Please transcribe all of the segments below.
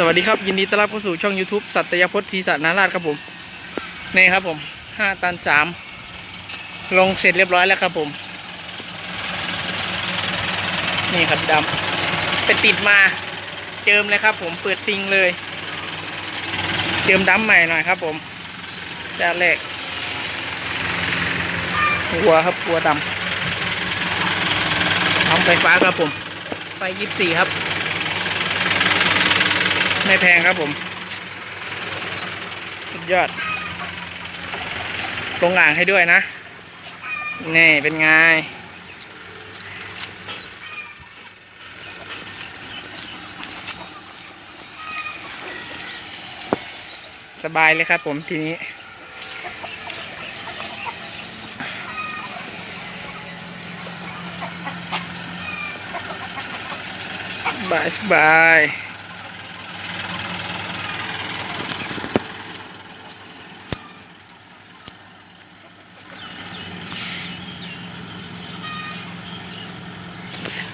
สวัสดีครับ ยินดีต้อนรับเข้าสู่ช่อง YouTube สัตยพจน์ศรีสัตนาราชครับผม นี่ครับผมห้าตันสามลงเสร็จเรียบร้อยแล้วครับผม นี่ครับดำไปติดมาเจิมเลยครับผมเปิดซิงเลย เจิมดำใหม่หน่อยครับผมจานแรกหัวครับหัวดำทำไฟฟ้าครับผม ไฟยี่สี่ครับ ไม่แพงครับผม สุดยอด ลงอ่างให้ด้วยนะ นี่เป็นไง สบายเลยครับผมทีนี้สบายสบาย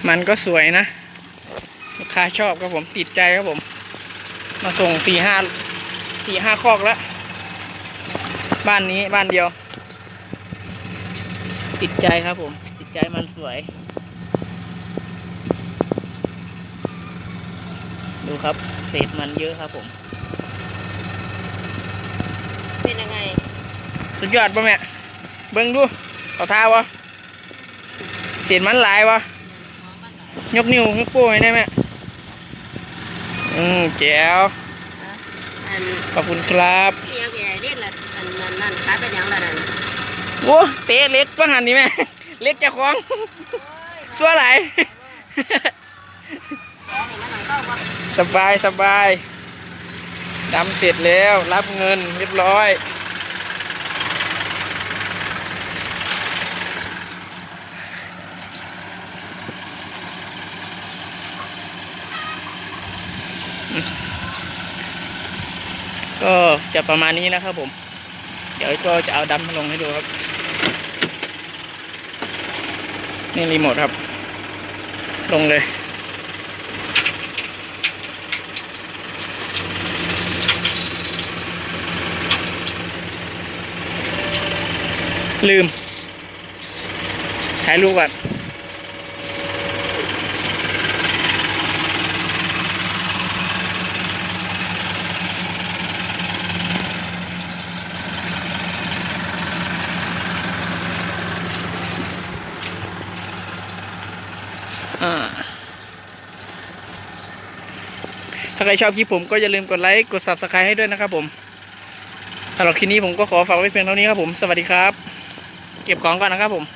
มันก็สวยนะลูกค้าชอบครับผมติดใจครับผม มาส่งสี่ห้าสี่ห้าคอกแล้ว บ้านนี้บ้านเดียว ติดใจครับผม ติดใจมันสวย ดูครับเศษมันเยอะครับผม เป็นยังไง สุดยอดป่ะแม่เบิ้งดูเอาท่าวะเศษมันหลายวะ ยกนิ้วยกโป้ให้ได้ไหมอืมแจ๋วอันขอบคุณครับเรียกใหญ่เรียกละอันนั้นนั่นขายเป็นหยังละนั่นโอ้เตะเล็กป่ะหันนี่แม่เล็กเจะคล้าของสัวไหลายแกนี่มันหนังเข้าบ่สบายสบายดำเสร็จแล้วรับเงินเรียบร้อย ก็จะประมาณนี้นะครับผม เดี๋ยวก็จะเอาดำมาลงให้ดูครับ นี่รีโมทครับ ลงเลย ลืมถ่ายรูปก่อน ถ้าใครชอบคลิปผมก็อย่าลืมกดไลค์กด subscribe ให้ด้วยนะครับผมสำหรับคลิปนี้ผมก็ขอฝากไว้เพียงเท่านี้ครับผม สวัสดีครับ เก็บของก่อนนะครับผม